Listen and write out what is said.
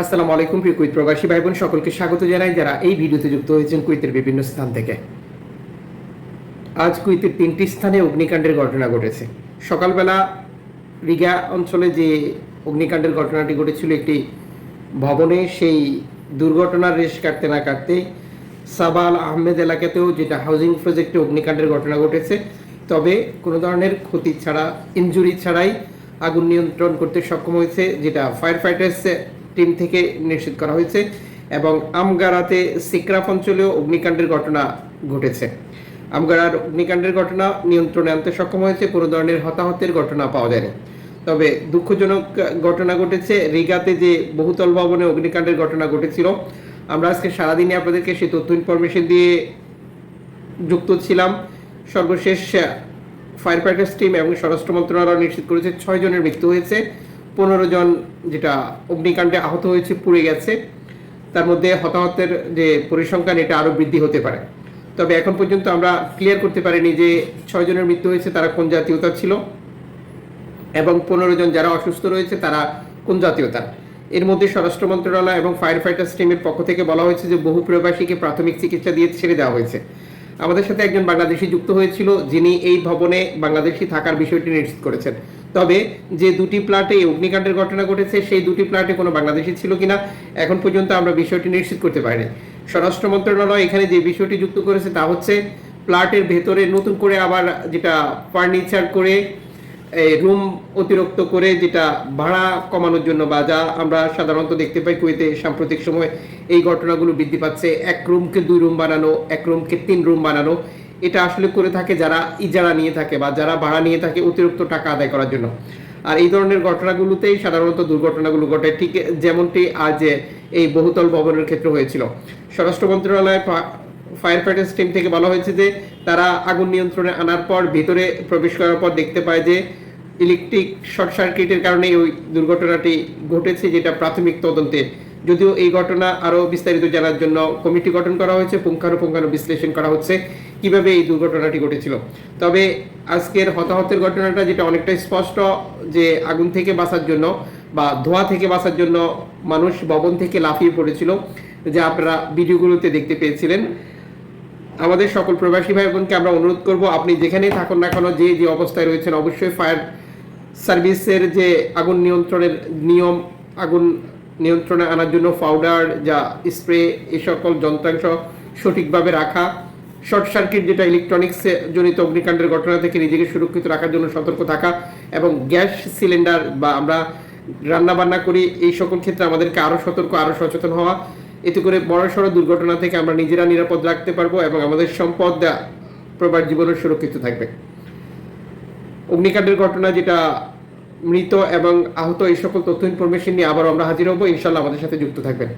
আসসালামু আলাইকুম, প্রিয় কুইত প্রবাসী ভাই বোন সকলকে স্বাগত জানাই যারা এই ভিডিওতে যুক্ত হয়েছেন কুইতের বিভিন্ন স্থান থেকে। আজ কুইতের তিনটি স্থানে অগ্নিকাণ্ডের ঘটনা ঘটেছে। সকালবেলা রিগা অঞ্চলে যে অগ্নিকাণ্ডের ঘটনাটি ঘটেছিল একটি ভবনে, সেই দুর্ঘটনার রেশ কাটতে না কাটতে সাবাল আহমেদ এলাকাতেও যেটা হাউজিং প্রজেক্টে অগ্নিকাণ্ডের ঘটনা ঘটেছে, তবে কোনো ধরনের ক্ষতি ছাড়া, ইনজুরি ছাড়াই আগুন নিয়ন্ত্রণ করতে সক্ষম হয়েছে, যেটা ফায়ার ফাইটার্স টিম থেকে নিশ্চিত করা হয়েছে এবং আমগারাতে সিকরাফ অঞ্চলেও অগ্নিকাণ্ডের ঘটনা ঘটেছে। আমগারার অগ্নিকাণ্ডের ঘটনা নিয়ন্ত্রণে আনতে সক্ষম হয়েছে, কোনো ধরনের হতাহতের ঘটনা পাওয়া যায়নি। তবে দুঃখজনক ঘটনা ঘটেছে, রিগাতে যে বহুতল ভবনে অগ্নিকাণ্ডের ঘটনা ঘটেছিল। আমরা আজকে সারাদিনে আপনাদেরকে সেই তথ্য ইনফরমেশন দিয়ে যুক্ত ছিলাম। সর্বশেষ ফায়ার ফাইটার্স টিম এবং স্বরাষ্ট্র মন্ত্রণালয় নিশ্চিত করেছে ছয় জনের মৃত্যু হয়েছে। পনেরো জন যেটা অগ্নিকাণ্ডে আহত হয়েছে, পুড়ে গেছে। তার মধ্যে হতাহতের যে পরিসংখ্যান, এটা আরও বৃদ্ধি হতে পারে। তবে এখন পর্যন্ত আমরা ক্লিয়ার করতে পারিনি যে ছয় জনের মৃত্যু হয়েছে, তারা কোন জাতীয়তা ছিল এবং পনেরো জন যারা অসুস্থ রয়েছে, তারা কোন জাতীয়তার এর মধ্যে স্বরাষ্ট্র মন্ত্রণালয় এবং ফায়ার ফাইটার্স টিমের পক্ষ থেকে বলা হয়েছে যে বহু প্রবাসীকে প্রাথমিক চিকিৎসা দিয়ে ছেড়ে দেওয়া হয়েছে। আমাদের সাথে একজন বাংলাদেশি যুক্ত হয়েছিল, যিনি এই ভবনে বাংলাদেশি থাকার বিষয়টি নিশ্চিত করেছেন। তবে যে দুটি প্লাটে অগ্নিকাণ্ডের ঘটনা ঘটেছে, সেই দুটি প্লাটে কোনো বাংলাদেশি ছিল কিনা, এখন পর্যন্ত আমরা বিষয়টি নিশ্চিত করতে পারিনি। স্বরাষ্ট্র মন্ত্রণালয় এখানে যে বিষয়টি যুক্ত করেছে তা হচ্ছে, প্লাটের ভেতরে নতুন করে আবার যেটা ফার্নিচার করে এই রুম অতিরিক্ত করে যেটা ভাড়া কমানোর জন্য বা যা আমরা সাধারণত দেখতে পাই কুয়েতে সাম্প্রতিক সময় এই ঘটনাগুলো বৃদ্ধি পাচ্ছে। এক রুমকে দুই রুম বানানো, এক রুমকে তিন রুম বানানো, এটা আসলে করে থাকে যারা ইজারা নিয়ে থাকে বা যারা ভাড়া নিয়ে থাকে অতিরিক্ত টাকা আদায় করার জন্য। আর এই ধরনের ঘটনাগুলোতেই সাধারণত দুর্ঘটনাগুলো ঘটে, ঠিক যেমনটি আজ এই বহুতল ভবনের ক্ষেত্রে হয়েছিল। স্বরাষ্ট্র মন্ত্রণালয় ফায়ার ফাইটার্স টিম থেকে বলা হয়েছে যে তারা আগুন নিয়ন্ত্রণে আনার পর ভেতরে প্রবেশ করার পর দেখতে পায় যে ইলেকট্রিক শর্ট সার্কিটের কারণে ওই দুর্ঘটনাটি ঘটেছে, যেটা প্রাথমিক তদন্তে। যদিও এই ঘটনা আরও বিস্তারিত জানার জন্য কমিটি গঠন করা হয়েছে, পুঙ্খানুপুঙ্খানু বিশ্লেষণ করা হচ্ছে কীভাবে এই দুর্ঘটনাটি ঘটেছিল। তবে আজকের হতাহতের ঘটনাটা যেটা অনেকটাই স্পষ্ট, যে আগুন থেকে বাঁচার জন্য বা ধোঁয়া থেকে বাঁচার জন্য মানুষ ভবন থেকে লাফিয়ে পড়েছিল, যা আপনারা ভিডিওগুলোতে দেখতে পেয়েছিলেন। আমাদের সকল প্রবাসী ভাই বোনকে আমরা অনুরোধ করব, আপনি যেখানেই থাকুন না কেন, যে যে অবস্থায় রয়েছেন, অবশ্যই ফায়ার সার্ভিসের যে আগুন নিয়ন্ত্রণের নিয়ম, আগুন নিয়ন্ত্রণে আনার জন্য পাউডার, যা স্প্রে এই সকল যন্ত্রাংশ সঠিকভাবে রাখা, শর্ট সার্কিট যেটা ইলেকট্রনিক্স জনিত অগ্নিকাণ্ডের ঘটনা থেকে নিজেকে সুরক্ষিত রাখার জন্য সতর্ক থাকা এবং গ্যাস সিলিন্ডার বা আমরা রান্না বান্না করি, এই সকল ক্ষেত্রে আমাদেরকে আরও সতর্ক, আরও সচেতন হওয়া। এতে করে বড় সড়ো দুর্ঘটনা থেকে আমরা নিজেরা নিরাপদ রাখতে পারব এবং আমাদের সম্পদ প্রবার জীবনের সুরক্ষিত থাকবে। অগ্নিকাণ্ডের ঘটনা যেটা মৃত এবং আহত এই সকল তথ্য ইনফরমেশন নিয়ে আবার আমরা হাজির হব। ইনশাল্লাহ আমাদের সাথে যুক্ত থাকবেন।